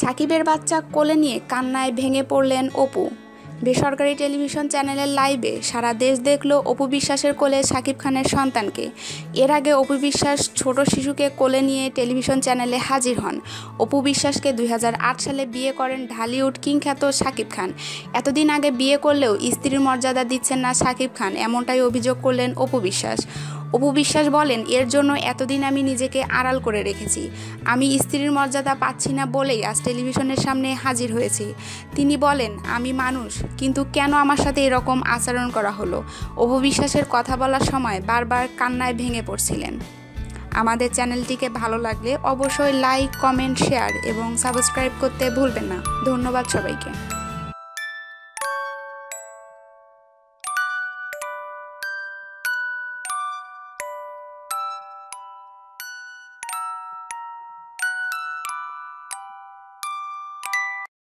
সাকিবের বাচ্চা কোলে নিয়ে কান্নায় ভেঙে পড়লেন অপু। বেসরকারি টেলিভিশন চ্যানেলের লাইভে সারা দেশ দেখল অপু বিশ্বাসের কোলে সাকিব খানের সন্তানকে। এর আগে অপু বিশ্বাস ছোট শিশুকে কোলে নিয়ে টেলিভিশন চ্যানেলে হাজির হন। অপু বিশ্বাসকে দুই হাজার আট সালে বিয়ে করেন ঢালিউড কিংখ্যাত সাকিব খান। এতদিন আগে বিয়ে করলেও স্ত্রীর মর্যাদা দিচ্ছেন না সাকিব খান, এমনটাই অভিযোগ করলেন অপু বিশ্বাস। অপু বিশ্বাস বলেন, এর জন্য এতদিন আমি নিজেকে আড়াল করে রেখেছি। আমি স্ত্রীর মর্যাদা পাচ্ছি না বলেই আজ টেলিভিশনের সামনে হাজির হয়েছি। তিনি বলেন, আমি মানুষ, কিন্তু কেন আমার সাথে এরকম আচরণ করা হলো? অপু বিশ্বাসের কথা বলার সময় বারবার কান্নায় ভেঙে পড়ছিলেন। আমাদের চ্যানেলটিকে ভালো লাগলে অবশ্যই লাইক, কমেন্ট, শেয়ার এবং সাবস্ক্রাইব করতে ভুলবেন না। ধন্যবাদ সবাইকে।